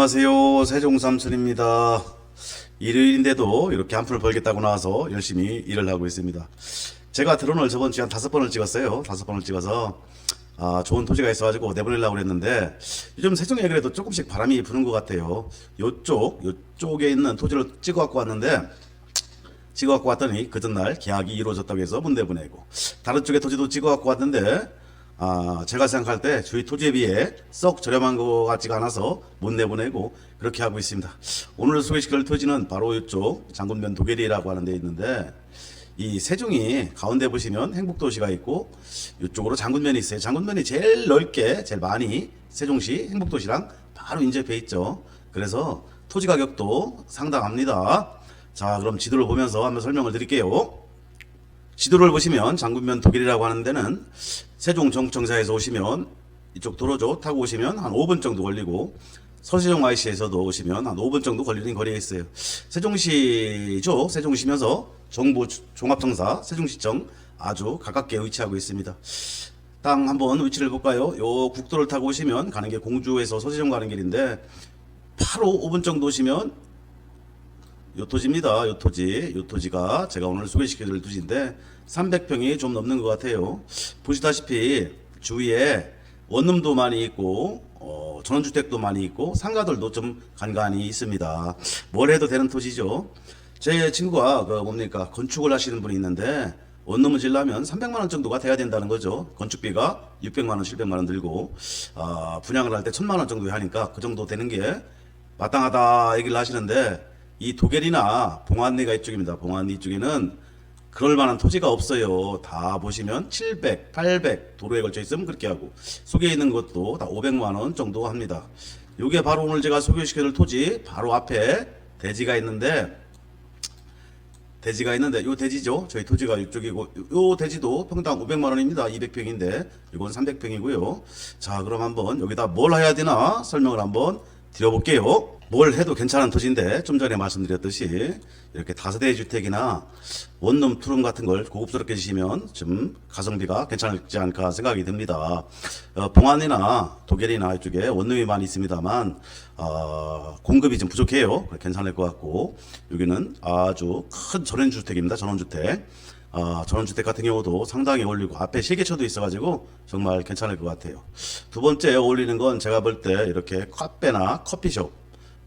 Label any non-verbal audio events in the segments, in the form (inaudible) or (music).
안녕하세요. 세종삼촌입니다. 일요일인데도 이렇게 한 푼을 벌겠다고 나와서 열심히 일을 하고 있습니다. 제가 드론을 저번 주에 한 다섯 번을 찍었어요. 다섯 번을 찍어서 아, 좋은 토지가 있어가지고 내보내려고 그랬는데 요즘 세종에 그래도 조금씩 바람이 부는 것 같아요. 요쪽, 요쪽에 있는 토지를 찍어 갖고 왔는데 찍어 갖고 왔더니 그 전날 계약이 이루어졌다고 해서 못 내보내고 다른 쪽에 토지도 찍어 갖고 왔는데 아 제가 생각할 때 저희 토지에 비해 썩 저렴한 것 같지가 않아서 못 내보내고 그렇게 하고 있습니다. 오늘 소개시킬 토지는 바로 이쪽 장군면 도계리라고 하는 데 있는데 이 세종이 가운데 보시면 행복도시가 있고 이쪽으로 장군면이 있어요. 장군면이 제일 넓게 제일 많이 세종시 행복도시랑 바로 인접해 있죠. 그래서 토지 가격도 상당합니다. 자, 그럼 지도를 보면서 한번 설명을 드릴게요. 지도를 보시면 장군면 독일이라고 하는 데는 세종 정청사에서 오시면 이쪽 도로죠 타고 오시면 한 5분 정도 걸리고 서세종 IC에서도 오시면 한 5분 정도 걸리는 거리에 있어요. 세종시죠. 세종시면서 정부 종합청사 세종시청 아주 가깝게 위치하고 있습니다. 땅 한번 위치를 볼까요? 요 국도를 타고 오시면 가는 게 공주에서 서세종 가는 길인데 바로 5분 정도 오시면 요 토지입니다. 요 토지. 요 토지가 제가 오늘 소개시켜 드릴 토지인데 300평이 좀 넘는 것 같아요. 보시다시피 주위에 원룸도 많이 있고 어, 전원주택도 많이 있고 상가들도 좀 간간히 있습니다. 뭘 해도 되는 토지죠. 제 친구가 그 뭡니까 건축을 하시는 분이 있는데 원룸을 지려면 300만 원 정도가 돼야 된다는 거죠. 건축비가 600만 원, 700만 원 들고 아, 분양을 할 때 1000만 원 정도 하니까 그 정도 되는 게 마땅하다 얘기를 하시는데 이 도계리나 봉안리가 이쪽입니다. 봉안리 이쪽에는 그럴 만한 토지가 없어요. 다 보시면 700, 800 도로에 걸쳐 있으면 그렇게 하고 속에 있는 것도 다 500만 원 정도 합니다. 요게 바로 오늘 제가 소개시켜줄 토지 바로 앞에 대지가 있는데 대지가 있는데 요 대지죠. 저희 토지가 이쪽이고 요 대지도 평당 500만 원입니다. 200평인데 이건 300평이고요. 자, 그럼 한번 여기다 뭘 해야 되나 설명을 한번 드려볼게요. 뭘 해도 괜찮은 토지인데 좀 전에 말씀드렸듯이 이렇게 다세대 주택이나 원룸 투룸 같은 걸 고급스럽게 지시면 좀 가성비가 괜찮지 않을까 생각이 듭니다. 어, 봉안이나 독일이나 이쪽에 원룸이 많이 있습니다만 어, 공급이 좀 부족해요. 괜찮을 것 같고 여기는 아주 큰 전원 주택입니다. 전원 주택. 아, 전원주택 같은 경우도 상당히 어울리고 앞에 실개처도 있어가지고 정말 괜찮을 것 같아요. 두 번째 어울리는 건 제가 볼 때 이렇게 카페나 커피숍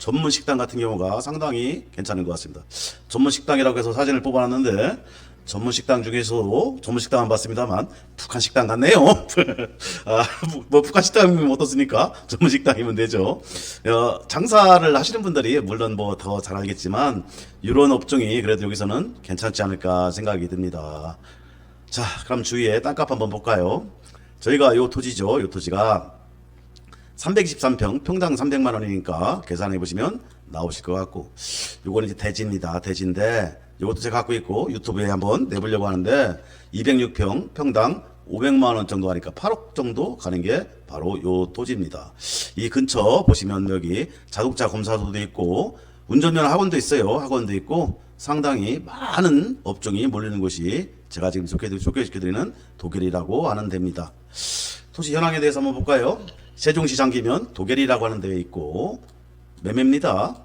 전문 식당 같은 경우가 상당히 괜찮은 것 같습니다. 전문 식당이라고 해서 사진을 뽑아놨는데 전문 식당 중에서도 전문 식당은 봤습니다만 북한 식당 같네요. (laughs) 아, 뭐 북한 식당이면 어떻습니까? 전문 식당이면 되죠. 어, 장사를 하시는 분들이 물론 뭐 더 잘 알겠지만 이런 업종이 그래도 여기서는 괜찮지 않을까 생각이 듭니다. 자, 그럼 주위에 땅값 한번 볼까요? 저희가 요 토지죠. 요 토지가 323평, 평당 300만 원이니까 계산해 보시면 나오실 것 같고, 요거는 이제 대지입니다. 대지인데, 요것도 제가 갖고 있고, 유튜브에 한번 내보려고 하는데, 206평, 평당 500만 원 정도 하니까 8억 정도 가는 게 바로 요 토지입니다. 이 근처 보시면 여기 자동차 검사소도 있고, 운전면 학원도 있어요. 학원도 있고, 상당히 많은 업종이 몰리는 곳이 제가 지금 소개- 소개시켜드리는 독일이라고 하는 데입니다. 토지 현황에 대해서 한번 볼까요? 세종시 장기면 도계리라고 하는 데에 있고 매매입니다.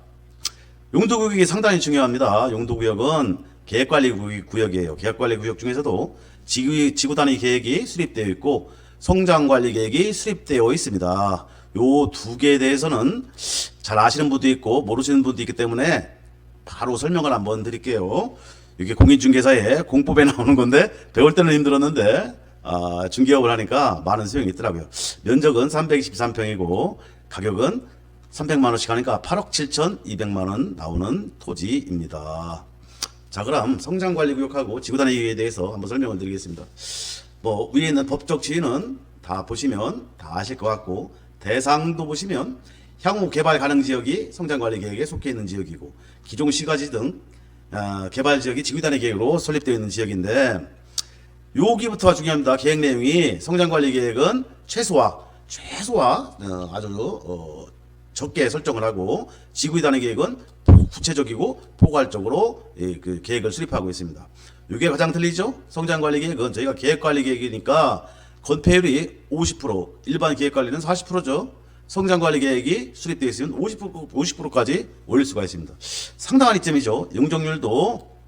용도구역이 상당히 중요합니다. 용도구역은 계획관리 구역이에요. 계획관리 구역 중에서도 지구, 단위 계획이 수립되어 있고 성장관리 계획이 수립되어 있습니다. 요 두 개에 대해서는 잘 아시는 분도 있고 모르시는 분도 있기 때문에 바로 설명을 한번 드릴게요. 이게 공인중개사에 공법에 (laughs) 나오는 건데 배울 때는 힘들었는데 아, 중개업을 하니까 많은 소용이 있더라고요. 면적은 323평이고 가격은 300만 원씩 하니까 8억 7천 2백만 원 나오는 토지입니다. 자, 그럼 성장관리구역하고 지구단위에 대해서 한번 설명을 드리겠습니다. 뭐 위에 있는 법적 지위는 다 보시면 다 아실 것 같고 대상도 보시면 향후 개발 가능 지역이 성장관리 계획에 속해 있는 지역이고 기존 시가지 등 아, 개발 지역이 지구단위 계획으로 설립되어 있는 지역인데 여기부터가 중요합니다. 계획 내용이 성장관리 계획은 최소화, 최소화 어, 아주 어, 적게 설정을 하고 지구 단위 계획은 구체적이고 포괄적으로 예, 그 계획을 수립하고 있습니다. 이게 가장 틀리죠? 성장관리 계획은 저희가 계획관리 계획이니까 건폐율이 50%, 일반 계획관리는 40%죠. 성장 관리 계획이 수립되어 있으면 50% 50%까지 올릴 수가 있습니다. 상당한 이점이죠. 용적률도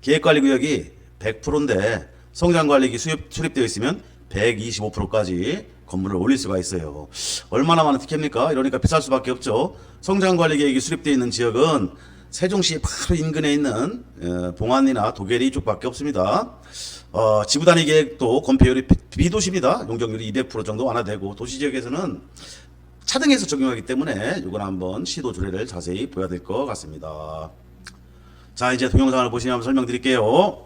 계획 관리 구역이 100%인데 성장 관리기 수립, 수립되어 있으면 125%까지 건물을 올릴 수가 있어요. 얼마나 많은 특혜입니까? 이러니까 비쌀 수밖에 없죠. 성장 관리 계획이 수립되어 있는 지역은 세종시 바로 인근에 있는 어, 봉안이나 도계리 이쪽밖에 없습니다. 어, 지구 단위 계획도 건폐율이 비도시입니다. 용적률이 200% 정도 완화되고 도시 지역에서는 차등해서 적용하기 때문에 이건 한번 시도 조례를 자세히 보여야 될 것 같습니다. 자 이제 동영상을 보시면 설명드릴게요.